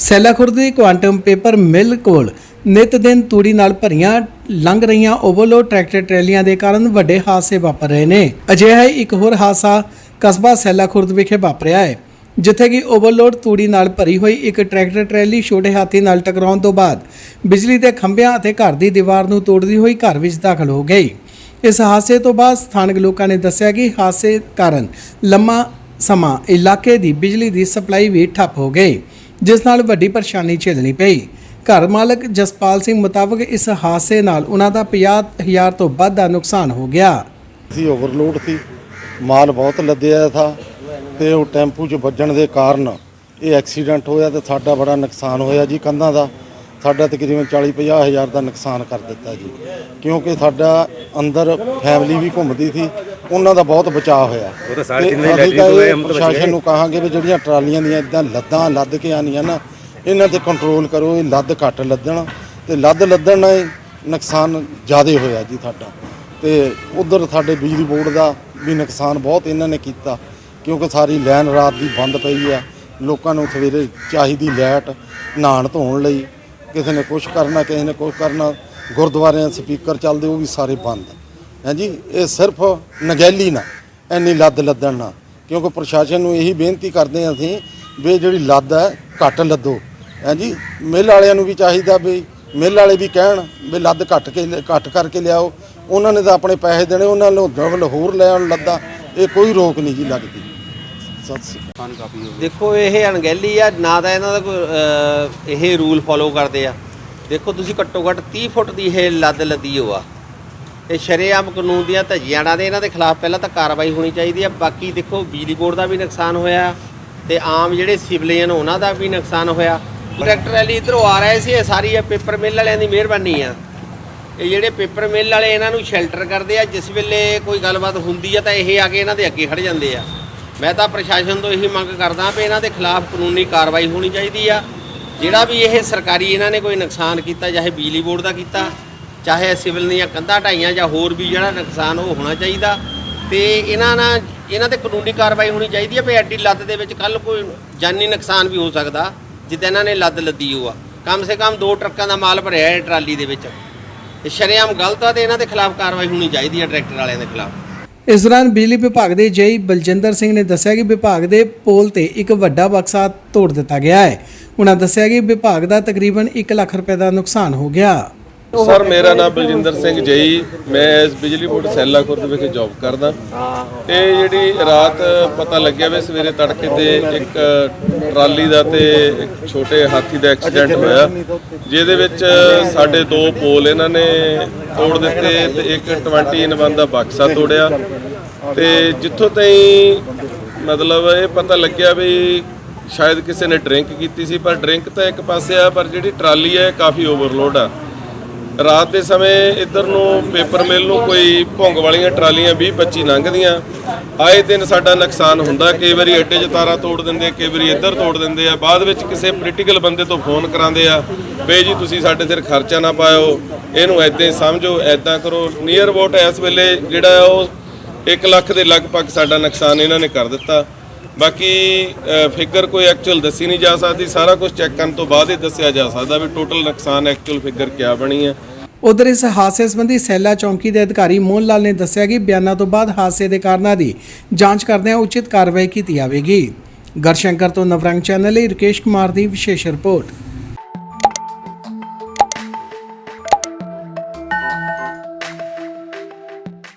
ਸੈਲਾਖੁਰਦ ਦੀ quantum paper mill ਕੋਲ ਨਿਤ ਦਿਨ ਤੂੜੀ ਨਾਲ ਭਰੀਆਂ ਲੰਘ ਰਹੀਆਂ ਓਵਰਲੋਡ ਟਰੈਕਟਰ ਟਰੈਲੀਆਂ ਦੇ ਕਾਰਨ ਵੱਡੇ ਹਾਦਸੇ ਵਾਪਰ ਰਹੇ ਨੇ। ਅਜਿਹਾ ਹੀ ਇੱਕ ਹੋਰ ਹਾਦਸਾ ਕਸਬਾ ਸੈਲਾ ਖੁਰਦ ਵਿਖੇ ਵਾਪਰਿਆ ਹੈ, ਜਿੱਥੇ ਕਿ ਓਵਰਲੋਡ ਤੂੜੀ ਨਾਲ ਭਰੀ ਹੋਈ ਇੱਕ ਟਰੈਕਟਰ ਟਰੈਲੀ ਛੋਟੇ ਹਾਥੀ ਨਾਲ ਟਕਰਾਉਣ ਤੋਂ ਬਾਅਦ ਬਿਜਲੀ ਦੇ ਖੰਭਿਆਂ ਅਤੇ ਘਰ ਦੀ ਦੀਵਾਰ ਨੂੰ ਤੋੜਦੀ ਹੋਈ ਘਰ ਵਿੱਚ ਦਾਖਲ ਹੋ ਗਈ। ਇਸ ਹਾਦਸੇ ਤੋਂ ਬਾਅਦ ਸਥਾਨਕ ਲੋਕਾਂ ਨੇ ਦੱਸਿਆ ਕਿ ਹਾਦਸੇ ਕਾਰਨ ਲੰਮਾ ਸਮਾਂ ਇਲਾਕੇ ਦੀ ਬਿਜਲੀ ਦੀ ਸਪਲਾਈ ਵੀ ਠੱਪ ਹੋ ਗਈ। ਜਿਸ ਨਾਲ ਵੱਡੀ ਪਰੇਸ਼ਾਨੀ ਝੇਲਣੀ ਪਈ। ਘਰ ਮਾਲਕ ਜਸਪਾਲ ਸਿੰਘ ਮੁਤਾਬਕ ਇਸ ਹਾਦਸੇ ਨਾਲ ਉਹਨਾਂ ਦਾ 50000 ਤੋਂ ਵੱਧ ਦਾ ਨੁਕਸਾਨ ਹੋ ਗਿਆ। ਸੀ ਓਵਰਲੋਡ ਸੀ। ਮਾਲ ਬਹੁਤ ਲੱਦਿਆ ਥਾ ਤੇ ਉਹ ਟੈਂਪੂ 'ਚ ਵੱਜਣ ਦੇ ਕਾਰਨ ਇਹ ਐਕਸੀਡੈਂਟ ਹੋਇਆ ਤੇ ਸਾਡਾ ਬੜਾ ਨੁਕਸਾਨ ਹੋਇਆ ਜੀ ਕੰਧਾਂ ਦਾ। ਸਾਡਾ ਤਕਰੀਬਨ 40 50 ਹਜ਼ਾਰ ਦਾ ਨੁਕਸਾਨ ਕਰ ਦਿੱਤਾ ਜੀ। ਕਿਉਂਕਿ ਸਾਡਾ ਅੰਦਰ ਫੈਮਿਲੀ ਵੀ ਘੁੰਮਦੀ ਸੀ ਉਹਨਾਂ ਦਾ ਬਹੁਤ ਬਚਾਅ ਹੋਇਆ। ਉਹ ਤਾਂ ਸਾਰੇ ਲੈਟਰੀ ਹੋਏ ਹਮ ਤਾਂ ਪ੍ਰਸ਼ਾਸਨ ਨੂੰ ਕਹਾਂਗੇ ਵੀ ਜਿਹੜੀਆਂ ਟਰਾਲੀਆਂ ਦੀਆਂ ਇਦਾਂ ਲੱਦਾਂ ਲੱਦ ਕੇ ਆਉਂਦੀਆਂ ਨਾ ਇਹਨਾਂ ਤੇ ਕੰਟਰੋਲ ਕਰੋ ਇਹ ਲੱਦ ਘੱਟ ਲੱਦਣ। ਤੇ ਲੱਦ ਲੱਦਣ ਨਾਲ ਨੁਕਸਾਨ ਜ਼ਿਆਦਾ ਹੋਇਆ ਜੀ ਸਾਡਾ। ਤੇ ਉਧਰ ਸਾਡੇ ਬਿਜਲੀ ਬੋਰਡ ਦਾ ਵੀ ਨੁਕਸਾਨ ਬਹੁਤ ਇਹਨਾਂ ਨੇ ਕੀਤਾ ਕਿਉਂਕਿ ਸਾਰੀ ਲਾਈਨ ਰਾਤ ਦੀ ਬੰਦ ਪਈ ਆ। ਲੋਕਾਂ ਨੂੰ ਸਵੇਰੇ ਚਾਹੀਦੀ ਲਾਈਟ ਨਹਾਉਣ ਧੋਣ ਲਈ। ਕਿਸੇ ਨੇ ਕੁਝ ਕਰਨਾ, ਕਿਸੇ ਨੇ ਕੁਝ ਕਰਨਾ, ਗੁਰਦੁਆਰਿਆਂ ਸਪੀਕਰ ਚੱਲਦੇ, ਉਹ ਵੀ ਸਾਰੇ ਬੰਦ। ਹਾਂਜੀ ਇਹ ਸਿਰਫ ਨਗੈਲੀ ਨਾ, ਇੰਨੀ ਲੱਦ ਲੱਦਣ ਨਾ। ਕਿਉਂਕਿ ਪ੍ਰਸ਼ਾਸਨ ਨੂੰ ਇਹੀ ਬੇਨਤੀ ਕਰਦੇ ਹਾਂ ਅਸੀਂ ਵੀ ਜਿਹੜੀ ਲੱਦ ਹੈ, ਘੱਟ ਲੱਦੋ। ਹਾਂਜੀ ਮਿੱਲ ਵਾਲਿਆਂ ਨੂੰ ਵੀ ਚਾਹੀਦਾ ਵੀ, ਮਿੱਲ ਵਾਲੇ ਵੀ ਕਹਿਣ ਵੀ ਲੱਦ ਘੱਟ ਕੇ ਘੱਟ ਕਰਕੇ ਲਿਆਓ। ਉਹਨਾਂ ਨੇ ਤਾਂ ਆਪਣੇ ਪੈਸੇ ਦੇਣੇ, ਉਹਨਾਂ ਨੂੰ ਡਬਲ ਹੋਰ ਲੈ ਆਉਣ ਲੱਦਾ। ਇਹ ਕੋਈ ਰੋਕ ਨਹੀਂ ਜੀ ਲੱਗਦੀ। ਸਤਿ ਸ੍ਰੀ ਅਕਾਲ। ਦੇਖੋ ਇਹ ਅਣਗਹਿਲੀ ਆ ਨਾ ਤਾਂ ਇਹਨਾਂ ਦਾ ਕੋਈ ਅਹ, ਇਹ ਰੂਲ ਫੋਲੋ ਕਰਦੇ ਆ। ਦੇਖੋ ਤੁਸੀਂ ਘੱਟੋ ਘੱਟ 30 ਫੁੱਟ ਦੀ ਇਹ ਲੱਦ ਲੱਦੀ ਹੋ ਆ। ਇਹ ਸ਼ਰੇਆਮ ਕਾਨੂੰਨ ਦੀਆਂ ਧੱਜੀਆਂ ਦੇ ਇਹਨਾਂ ਦੇ ਖਿਲਾਫ ਪਹਿਲਾਂ ਤਾਂ ਕਾਰਵਾਈ ਹੋਣੀ ਚਾਹੀਦੀ ਆ। ਬਾਕੀ ਦੇਖੋ ਬਿਜਲੀ ਬੋਰਡ ਦਾ ਵੀ ਨੁਕਸਾਨ ਹੋਇਆ ਤੇ ਆਮ ਜਿਹੜੇ ਸਿਵਲੀਅਨ ਉਹਨਾਂ ਦਾ ਵੀ ਨੁਕਸਾਨ ਹੋਇਆ। ਟਰੈਕਟਰ ਵਾਲੀ ਇਧਰੋਂ ਆ ਰਹੇ ਸੀ ਇਹ ਸਾਰੀ ਇਹ ਪੇਪਰ ਮਿਲ ਵਾਲਿਆਂ ਦੀ ਮਿਹਰਬਾਨੀ ਆ। ਇਹ ਜਿਹੜੇ ਪੇਪਰ ਮਿਲ ਵਾਲੇ ਇਹਨਾਂ ਨੂੰ ਸ਼ੈਲਟਰ ਕਰਦੇ ਆ ਜਿਸ ਵੇਲੇ ਕੋਈ ਗੱਲਬਾਤ ਹੁੰਦੀ ਆ ਤਾਂ ਇਹ ਆ ਕੇ ਇਹਨਾਂ ਦੇ ਅੱਗੇ ਖੜ ਜਾਂਦੇ ਆ। ਮੈਂ ਤਾਂ ਪ੍ਰਸ਼ਾਸਨ ਤੋਂ ਇਹੀ ਮੰਗ ਕਰਦਾ ਵੀ ਇਹਨਾਂ ਦੇ ਖਿਲਾਫ ਕਾਨੂੰਨੀ ਕਾਰਵਾਈ ਹੋਣੀ ਚਾਹੀਦੀ ਆ। ਜਿਹੜਾ ਵੀ ਇਹ ਸਰਕਾਰੀ ਇਹਨਾਂ ਨੇ ਕੋਈ ਨੁਕਸਾਨ ਕੀਤਾ, ਚਾਹੇ ਬਿਜਲੀ ਬੋਰਡ ਦਾ ਕੀਤਾ, ਚਾਹੇ ਸਿਵਲ ਦੀਆਂ ਕੰਧਾਂ ਢਾਈਆਂ ਜਾਂ ਹੋਰ ਵੀ ਜਿਹੜਾ ਨੁਕਸਾਨ ਉਹ ਹੋਣਾ ਚਾਹੀਦਾ ਤੇ ਇਹਨਾਂ ਨਾਲ ਇਹਨਾਂ ਤੇ ਕਾਨੂੰਨੀ ਕਾਰਵਾਈ ਹੋਣੀ ਚਾਹੀਦੀ ਹੈ ਵੀ ਐਡੀ ਲੱਦ ਦੇ ਵਿੱਚ ਕੱਲ ਕੋਈ ਜਾਨੀ ਨੁਕਸਾਨ ਵੀ ਹੋ ਸਕਦਾ, ਜਿੱਦਾਂ ਇਹਨਾਂ ਨੇ ਲੱਦ ਲੱਦੀ ਹੋ ਆ। ਕਮ ਸੇ ਕਮ ਦੋ ਟਰੱਕਾਂ ਦਾ ਮਾਲ ਭਰਿਆ ਹੈ ਟਰਾਲੀ ਦੇ ਵਿੱਚ। ਇਹ ਸ਼ਰੇਆਮ ਗਲਤ ਆ ਤੇ ਇਹਨਾਂ ਦੇ ਖਿਲਾਫ ਕਾਰਵਾਈ ਹੋਣੀ ਚਾਹੀਦੀ ਹੈ ਟਰੈਕਟਰ ਵਾਲਿਆਂ ਦੇ ਖਿਲਾਫ। ਇਸ ਦੌਰਾਨ ਬਿਜਲੀ ਵਿਭਾਗ ਦੇ ਜੇਈ ਬਲਜਿੰਦਰ ਸਿੰਘ ਨੇ ਦੱਸਿਆ ਕਿ ਵਿਭਾਗ ਦੇ ਪੋਲ ਤੇ ਇੱਕ ਵੱਡਾ ਬਕਸਾ ਤੋੜ ਦਿੱਤਾ ਗਿਆ ਹੈ। ਉਹਨਾਂ ਦੱਸਿਆ ਕਿ ਵਿਭਾਗ ਦਾ ਤਕਰੀਬਨ 1 ਲੱਖ ਰੁਪਏ ਦਾ ਨੁਕਸਾਨ ਹੋ ਗਿਆ। ਸਰ ਮੇਰਾ ਨਾਮ ਬਲਜਿੰਦਰ ਸਿੰਘ ਜਈ ਮੈਂ ਇਸ ਬਿਜਲੀ ਬੋਰਡ ਸੈਲਾ ਖੁਰਦ ਵਿਖੇ ਜੌਬ ਕਰਦਾ। ਤੇ ਜਿਹੜੀ ਰਾਤ ਪਤਾ ਲੱਗਿਆ ਵੀ ਸਵੇਰੇ ਤੜਕੇ ਤੇ ਇੱਕ ਟਰਾਲੀ ਦਾ ਤੇ ਇੱਕ ਛੋਟੇ ਹਾਥੀ ਦਾ ਐਕਸੀਡੈਂਟ ਹੋਇਆ। ਜਿਹਦੇ ਵਿੱਚ ਸਾਡੇ ਦੋ ਪੋਲ ਇਹਨਾਂ ਨੇ ਤੋੜ ਦਿੱਤੇ ਤੇ ਇੱਕ 20 ਇਨ ਵਨ ਦਾ ਬਕਸਾ ਤੋੜਿਆ। ਤੇ ਜਿੱਥੋਂ ਤਾਈਂ ਮਤਲਬ ਇਹ ਪਤਾ ਲੱਗਿਆ ਵੀ ਸ਼ਾਇਦ ਕਿਸੇ ਨੇ ਡਰਿੰਕ ਕੀਤੀ ਸੀ ਪਰ ਡਰਿੰਕ ਤਾਂ ਇੱਕ ਪਾਸੇ ਆ ਪਰ ਜਿਹੜੀ ਟਰਾਲੀ ਹੈ ਇਹ ਕਾਫੀ ਓਵਰਲੋਡ ਆ। ਰਾਤ ਦੇ ਸਮੇਂ ਇੱਧਰ ਨੂੰ ਪੇਪਰ ਮਿਲ ਨੂੰ ਕੋਈ ਭੁੰਗ ਵਾਲੀਆਂ ਟਰਾਲੀਆਂ 20 25 ਲੰਘਦੀਆਂ। ਆਏ ਦਿਨ ਸਾਡਾ ਨੁਕਸਾਨ ਹੁੰਦਾ, ਕਈ ਵਾਰੀ ਅੱਡੇ 'ਚ ਤਾਰਾਂ ਤੋੜ ਦਿੰਦੇ ਕਈ ਵਾਰੀ ਇੱਧਰ ਤੋੜ ਦਿੰਦੇ ਆ। ਬਾਅਦ ਵਿੱਚ ਕਿਸੇ ਪੋਲੀਟੀਕਲ ਬੰਦੇ ਤੋਂ ਫੋਨ ਕਰਾਉਂਦੇ ਆ, ਬਈ ਜੀ, ਤੁਸੀਂ ਸਾਡੇ ਸਿਰ ਖਰਚਾ ਨਾ ਪਾਇਓ, ਇਹਨੂੰ ਐਦਾਂ ਹੀ ਸਮਝੋ ਐਦਾਂ ਕਰੋ। ਨੀਅਰ ਅਬਾਊਟ ਇਸ ਵੇਲੇ ਜਿਹੜਾ ਆ ਉਹ 1 ਲੱਖ ਦੇ ਲਗਭਗ ਸਾਡਾ ਨੁਕਸਾਨ ਇਹਨਾਂ ਨੇ ਕਰ ਦਿੱਤਾ। ਬਾਕੀ ਫਿਗਰ ਕੋਈ ਐਕਚੁਅਲ ਦੱਸੀ ਨਹੀਂ ਜਾ ਸਕਦੀ। ਸਾਰਾ ਕੁਝ ਚੈੱਕ ਕਰਨ ਤੋਂ ਬਾਅਦ ਹੀ ਦੱਸਿਆ ਜਾ ਸਕਦਾ ਵੀ ਟੋਟਲ ਨੁਕਸਾਨ ਐਕਚੁਅਲ ਫਿਗਰ ਕਿਆ ਬਣੀ ਹੈ ਉਧਰ ਇਸ ਹਾਦਸੇ ਸੰਬੰਧੀ ਸੈਲਾ ਚੌਂਕੀ ਦੇ ਅਧਿਕਾਰੀ ਮੋਹਨ ਲਾਲ ਨੇ ਦੱਸਿਆ ਕਿ ਬਿਆਨਾਂ ਤੋਂ ਬਾਅਦ ਹਾਦਸੇ ਦੇ ਕਾਰਨਾਂ ਦੀ ਜਾਂਚ ਕਰਦਿਆਂ ਉਚਿਤ ਕਾਰਵਾਈ ਕੀਤੀ ਜਾਵੇਗੀ। ਗਰਸ਼ੰਕਰ ਤੋਂ ਨਵਰੰਗ ਚੈਨਲ ਲਈ ਰਕੇਸ਼ ਕੁਮਾਰ ਦੀ ਵਿਸ਼ੇਸ਼ ਰਿਪੋਰਟ।